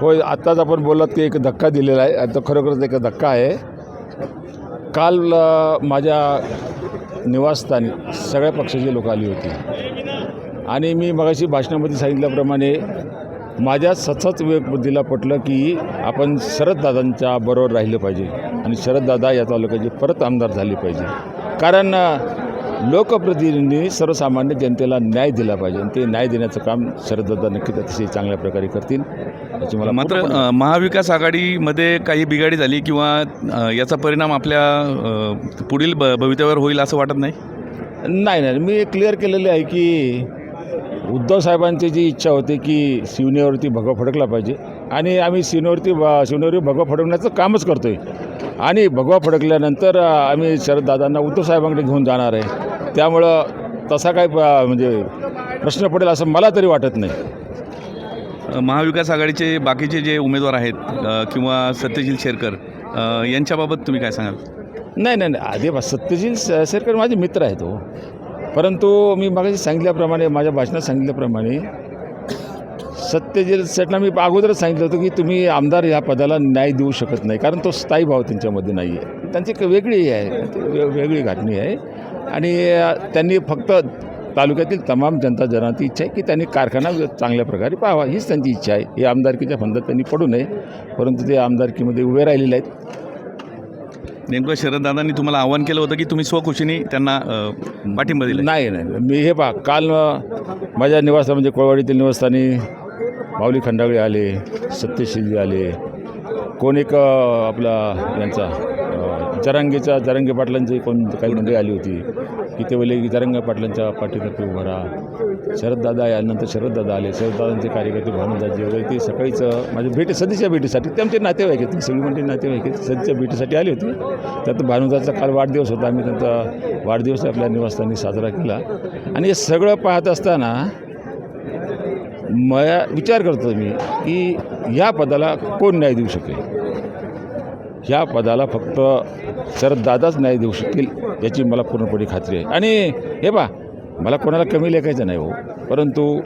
होय आत्ताच आपण बोललात की एक धक्का दिलेला आहे. आता खरोखरच एक धक्का आहे. काल माझ्या निवासस्थानी सगळ्या पक्षाची लोक आली होती. आणि मी मगाशी भाषणामध्ये सांगितल्याप्रमाणे माझ्या सतत बुद्धीला पटलं की आपण शरददादांच्या बरोबर राहिलं पाहिजे. आणि शरददादा या तालुक्याचे परत आमदार झाले पाहिजे. कारण लोकप्रतिनिधींनी सर्वसामान्य जनतेला न्याय दिला पाहिजे. आणि ते न्याय देण्याचं काम शरददादा नक्कीच अतिशय चांगल्या प्रकारे करतील. याची मला मात्र महाविकास आघाडीमध्ये काही बिघाडी झाली किंवा याचा परिणाम आपल्या पुढील भ भवितव्यावर होईल असं वाटत नाही? नाही नाही. मी क्लिअर केलेले आहे की उद्धव साहेबांची जी इच्छा होती की शिवनेवरती भगवा फडकला पाहिजे. आणि आम्ही शिवनेवरती ब- शिवनेवरती भगवा फडकण्याचं कामच करतो आहे आणि भगवा फडकल्यानंतर आम्ही शरददादांना उद्धव साहेबांकडे घेऊन जाणार आहे. त्यामुळं तसा काही प- म्हणजे प्रश्न पडेल असं मला तरी वाटत नाही. महाविकास आघाडीचे बाकीचे जे उमेदवार आहेत किंवा सत्यशील शेरकर यांच्याबाबत तुम्ही काय सांगाल? नाही नाही नाही. आधी बा- सत्यशील स- शेरकर माझे मित्र आहेत हो. परंतु मी मागाशी सांगितल्याप्रमाणे माझ्या भाषणात सांगितल्याप्रमाणे सत्यशील शेटला मी अगोदरच सांगितलं होतं की तुम्ही आमदार या पदाला न्याय देऊ शकत नाही कारण तो स्थायी भाव त्यांच्यामध्ये नाही आहे त्यांची एक वेगळी आहे वेगळी घाटणी आहे. आणि त्यांनी फक्त तालुक्यातील तमाम जनता जनाची इच्छा आहे की त्यांनी कारखाना चांगल्या प्रकारे पाहावा. हीच त्यांची इच्छा आहे. हे आमदारकीच्या फंदात त्यांनी पडू नये. परंतु ते आमदारकीमध्ये उभे राहिलेले आहेत. नेमकं शरददादांनी तुम्हाला आव्हान केलं होतं की तुम्ही स्वखुशीने त्यांना पाठिंबा दिला नाही नाही. मी हे पहा. काल माझ्या निवासस्थान म्हणजे कोळवाडीतील निवासस्थानी माऊली खंडागळे आले सत्यशीलजी आले. कोण एक आपला यांचा जरांगेचा जरांगे पाटलांची कोण काही मंडळी आली होती की ते बोलले की जरांगे पाटलांच्या पाठीतर्फे उभं राहा. शरददादा आल्यानंतर शरददादा आले शरददादांचे कार्यकर्ते भानुदाजी वगैरे ते सकाळीचं माझ्या भेटी सदीच्या भेटीसाठी ते आमचे नातेवाईक आहेत सगळी म्हणजे नातेवाईक आहेत सदीच्या भेटीसाठी आले होते. त्यात भानुदाचा काल वाढदिवस होता आम्ही त्यांचा वाढदिवस आपल्या निवासस्थानी साजरा केला. आणि हे सगळं पाहत असताना मया विचार करतो मी की या पदाला कोण न्याय देऊ शकेल? ह्या पदाला फक्त शरददादाच न्याय देऊ शकतील याची मला पूर्णपणे खात्री आहे. आणि हे पा मला कोणाला कमी लेखायचं नाही हो. परंतु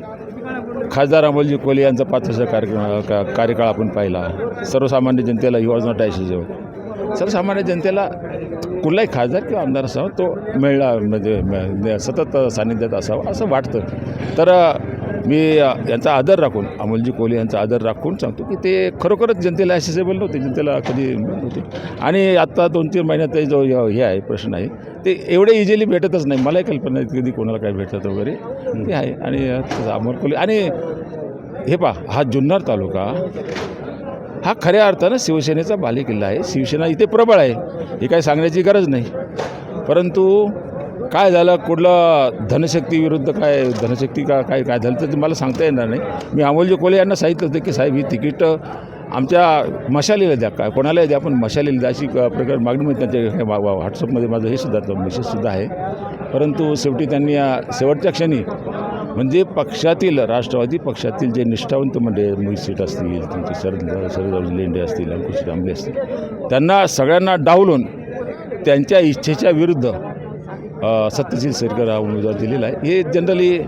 खासदार अमोलजी कोले यांचा पाच वर्ष कार्यक्रम का कार्यकाळ आपण पाहिला. सर्वसामान्य जनतेला ही वॉज नॉट सर्वसामान्य जनतेला कुठलाही खासदार किंवा आमदार असावा तो मिळला म्हणजे सतत सानिध्यात असावा असं वाटतं. तर मी यांचा आदर राखून अमोलजी कोहली यांचा आदर राखून सांगतो की ते खरोखरच जनतेला ॲसेसेबल नव्हते जनतेला कधी मिळत होते आणि आत्ता दोन तीन महिन्यात ते जो हे आहे प्रश्न आहे ते एवढे इझिली भेटतच नाही. मलाही कल्पना नाही कधी कोणाला काय भेटत वगैरे. ते आहे. आणि अमोल कोहली आणि हे पहा हा जुन्नर तालुका हा खऱ्या अर्थानं शिवसेनेचा बालेकिल्ला आहे. शिवसेना इथे प्रबळ आहे. हे काही सांगण्याची गरज नाही. परंतु काय झालं? कुठलं धनशक्ती विरुद्ध काय धनशक्ती का काय काय झालं तर ते मला सांगता येणार नाही. मी अमोलजी कोले यांना सांगितलं होतं की साहेब ही तिकीट आमच्या मशालीला द्या. काय कोणालाही द्या पण मशालीला द्या. अशी प्रकार मागणी मी त्यांच्या व्हॉट्सअपमध्ये माझं हे सुद्धा मेसेजसुद्धा आहे. परंतु शेवटी त्यांनी या शेवटच्या क्षणी म्हणजे पक्षातील राष्ट्रवादी पक्षातील जे निष्ठावंत म्हणजे मोहित सीट असतील तुमचे शरद शरद लेंडे असतील अंकुश रामले असतील त्यांना सगळ्यांना डावलून त्यांच्या इच्छेच्या विरुद्ध सत्यशील शेरकर हा उमेदवार दिलेला आहे. हे जनरली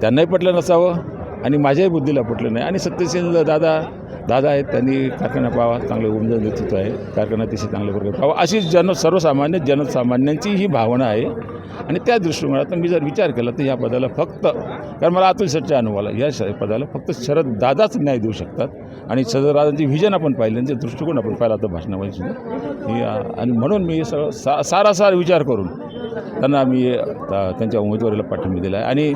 त्यांनाही पटलं नसावं आणि माझ्याही बुद्धीला पटलं नाही. आणि सत्यशील दादा दादा आहेत त्यांनी कारखाना पाहावा चांगलं उमेदवार नेतृत्व आहे. कारखाना अतिशय चांगल्या प्रकारे पाहावा. अशी जन सर्वसामान्य जनसामान्यांची ही भावना आहे. आणि त्या दृष्टिकोनातून मी जर विचार केला तर या पदाला फक्त कारण मला अतुल शेटच्या अनुभव आला या श पदाला फक्त शरद दादाच न्याय देऊ शकतात. आणि शरदराजांची व्हिजन आपण पाहिलं त्यांचे दृष्टिकोन आपण पाहिला आता भाषणामध्ये सुद्धा आणि म्हणून मी सगळं सा सारासार विचार करून त्यांना मी त्या- त्यांच्या उमेदवारीला पाठिंबा दिला आहे. आणि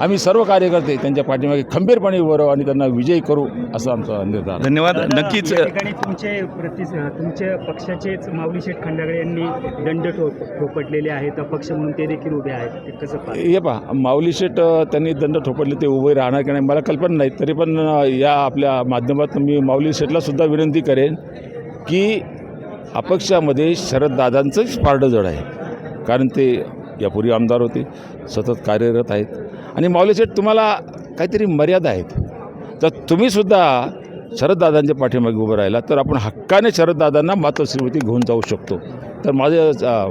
आम्ही सर्व कार्यकर्ते त्यांच्या पाठीमागे खंबीरपणे उभं राहू आणि त्यांना विजयी करू असा आमचा निर्धार आहे. धन्यवाद. नक्कीच तुमचे प्रति तुमच्या पक्षाचेच माऊली शेठ खंडागळे यांनी दंड ठोप ठोपटलेले आहेत अपक्ष म्हणून ते देखील उभे आहेत. ते कसं? हे पहा माऊली शेट अ, त्यांनी दंड ठोपडले ते उभे राहणार की नाही मला कल्पना नाही. तरी पण या आपल्या माध्यमातून मी माऊली शेटला सुद्धा विनंती करेन की अपक्षामध्ये शरददादांचंच पारडं जड आहे. कारण ते यापूर्वी आमदार होते सतत कार्यरत आहेत. आणि माऊली तुम्हाला काहीतरी मर्यादा आहेत. तर तुम्हीसुद्धा शरददादांच्या पाठीमागे उभं राहिला तर आपण हक्काने शरददादांना मातोश्रीवरती घेऊन जाऊ शकतो. तर माझं अ,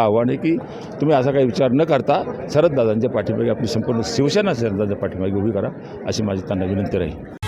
आव्हान आहे की तुम्ही असा काही विचार न करता शरददादांच्या पाठीमागे आपली संपूर्ण शिवसेना शरददादांच्या पाठीमागे उभी करा अशी माझी त्यांना विनंती राहील.